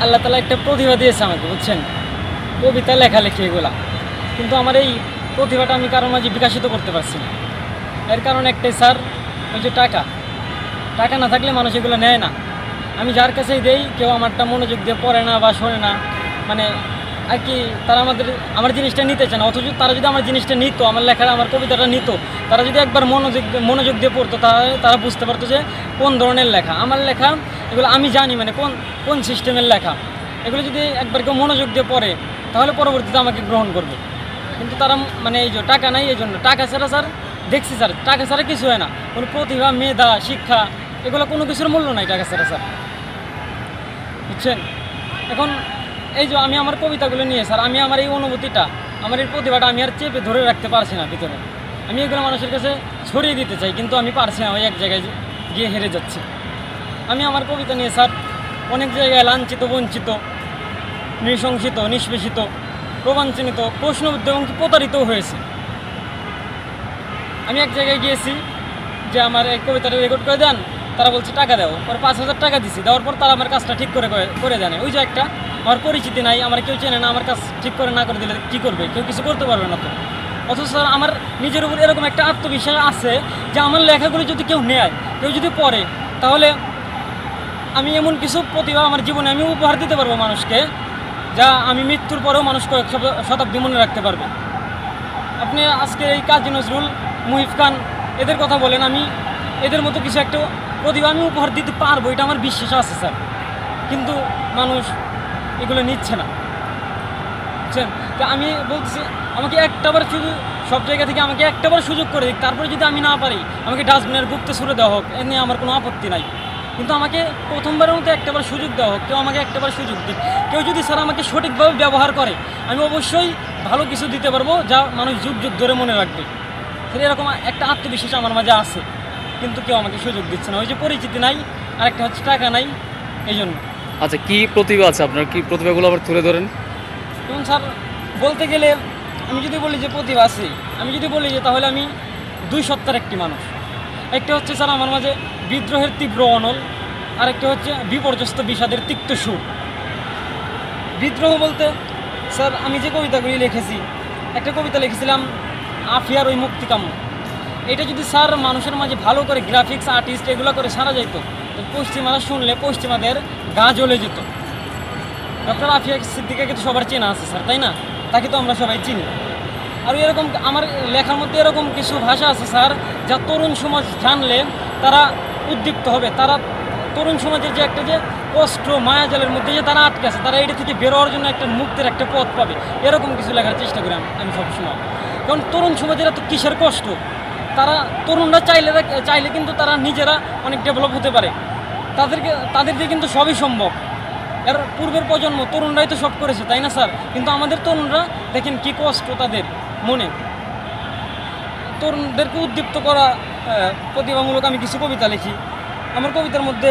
আল্লাহ তালা একটা প্রতিভা দিয়েছে আমাকে, বুঝছেন? কবিতা, লেখালেখি এগুলা। কিন্তু আমার এই প্রতিভাটা আমি কারোর মাঝে বিকাশিত করতে পারছি না। এর কারণ একটাই, স্যার, ওই যে টাকা। টাকা না থাকলে মানুষ এগুলো নেয় না। আমি যার কাছেই দেই, কেউ আমারটা মনোযোগ দিয়ে পড়ে না বা শোনে না। মানে আর কি, তারা আমাদের, আমার জিনিসটা নিতে চায় না। অথচ তারা যদি আমার জিনিসটা নিত, আমার লেখাটা আমার কবিতাটা নিত, তারা যদি একবার মনোযোগ মনোযোগ দিয়ে পড়তো, তাহলে তারা বুঝতে পারতো যে কোন ধরনের লেখা। আমার লেখা এগুলো আমি জানি মানে কোন কোন সিস্টেমের লেখা। এগুলো যদি একবার কেউ মনোযোগ দিয়ে পড়ে, তাহলে পরবর্তীতে আমাকে গ্রহণ করবে। কিন্তু তারা মানে এই যে টাকা নাই এই জন্য টাকা ছাড়া স্যার, দেখছি স্যার, টাকা ছাড়া কিছু হয় না। কোনো প্রতিভা, মেধা, শিক্ষা, এগুলো কোনো কিছুর মূল্য নাই টাকা ছাড়া স্যার। বুঝছেন? এখন এই যে আমি আমার কবিতাগুলো নিয়ে স্যার, আমি আমার এই অনুভূতিটা, আমার এই প্রতিভাটা আমি আর চেপে ধরে রাখতে পারছি না ভিতরে। আমি এগুলো মানুষের কাছে ছড়িয়ে দিতে চাই, কিন্তু আমি পারছি না, ওই এক জায়গায় গিয়ে হেরে যাচ্ছি। আমি আমার কবিতা নিয়ে, স্যার, অনেক জায়গায় লাঞ্ছিত, বঞ্চিত, নৃশংসিত, নিষ্পেষিত, প্রবাঞ্চনিত প্রশ্নবিদ্ধ এবং কি প্রতারিতও হয়েছে। আমি এক জায়গায় গিয়েছি যে আমার এই কবিতাটা রেকর্ড করে দেন, তারা বলছে, টাকা দাও। পরে পাঁচ হাজার টাকা দিছি, দেওয়ার পর তারা আমার কাজটা ঠিক করে করে- দেয় ওই যে একটা, আমার পরিচিতি নাই, আমার কেউ চেনে না, আমার কাজ ঠিক করে না করে দিলে কী করবে? কেউ কিছু করতে পারবে না তো। অথচ স্যার আমার নিজের উপর এরকম একটা আত্মবিশ্বাস আছে যে আমার লেখাগুলো যদি কেউ নেয়, কেউ যদি পড়ে, তাহলে আমি এমন কিছু প্রতিভা আমার জীবনে আমি উপহার দিতে পারব মানুষকে, যা আমি মৃত্যুর পরেও মানুষ কয়েক শতাব্দী মনে রাখতে পারবে। আপনি আজকে এই কাজী নজরুল মুহিফ খান, এদের কথা বলেন, আমি এদের মতো কিছু একটা প্রতিভা আমি উপহার দিতে পারব, এটা আমার বিশ্বাস আছে, স্যার। কিন্তু মানুষ এগুলো নিচ্ছে না। বুঝছেন? তো আমি বলতেছি, আমাকে একটাবার শুধু সব জায়গা থেকে আমাকে একটাবার সুযোগ করে দিক, তারপরে যদি আমি না পারি, আমাকে ডাস্টবিনের গুপ্তে সুরে দেওয়া হোক, এ নিয়ে আমার কোনো আপত্তি নাই। কিন্তু আমাকে প্রথমবারের মতো একটাবার সুযোগ দেওয়া হোক কেউ আমাকে একটাবার সুযোগ দিক। কেউ যদি স্যার আমাকে সঠিকভাবে ব্যবহার করে আমি অবশ্যই ভালো কিছু দিতে পারব যা মানুষ যুগ যুগ ধরে মনে রাখবে। স্যার এরকম একটা আত্মবিশ্বাস আমার মাঝে আছে কিন্তু কেউ আমাকে সুযোগ দিচ্ছে না। ওই যে পরিচিতি নাই আর একটা হচ্ছে টাকা নাই এই জন্য আচ্ছা কী প্রতিভা আছে আপনার? কী প্রতিভাগুলো আবার তুলে ধরেন? এবং স্যার বলতে গেলে আমি যদি বলি যে প্রতিভা আছে আমি যদি বলি যে তাহলে আমি দুই সত্তার একটি মানুষ। একটা হচ্ছে স্যার আমার মাঝে বিদ্রোহের তীব্র অনল আরেকটা হচ্ছে বিপর্যস্ত বিষাদের তিক্ত সুর। বিদ্রোহ বলতে, স্যার, আমি যে কবিতাগুলি লিখেছি, একটা কবিতা লিখেছিলাম, আফিয়ার ওই মুক্তিকাম এটা যদি স্যার মানুষের মাঝে ভালো করে গ্রাফিক্স আর্টিস্ট এগুলো করে সারা যেত তো পশ্চিমারা শুনলে পশ্চিমাদের গা জ্বলে যেত। ডক্টর আফিয়া সিদ্দিকা কিন্তু সবার চেনা আছে স্যার, তাই না? তাকে তো আমরা সবাই চিনি। আর এরকম আমার লেখার মধ্যে এরকম কিছু ভাষা আছে স্যার, যা তরুণ সমাজ জানলে তারা উদ্দীপ্ত হবে, তারা তরুণ সমাজের যে একটা যে কষ্ট, মায়াজালের মধ্যে যে তারা আটকে আছে, তারা এটা থেকে বেরোয়ার জন্য একটা মুক্তির একটা পথ পাবে। এরকম কিছু লেখার চেষ্টা করি আমি- সবসময়। কারণ তরুণ সমাজের এত কিসের কষ্ট? তারা তরুণরা চাইলে চাইলে কিন্তু তারা নিজেরা অনেক ডেভেলপ হতে পারে। তাদেরকে তাদের দিয়ে কিন্তু সবই সম্ভব। এর পূর্বের প্রজন্ম তরুণরাই তো সব করেছে, তাই না স্যার? কিন্তু আমাদের তরুণরা দেখেন কি কষ্ট তাদের মনে। তরুণদেরকে উদ্দীপ্ত করা প্রতিভামূলক আমি কিছু কবিতা লিখি। আমার কবিতার মধ্যে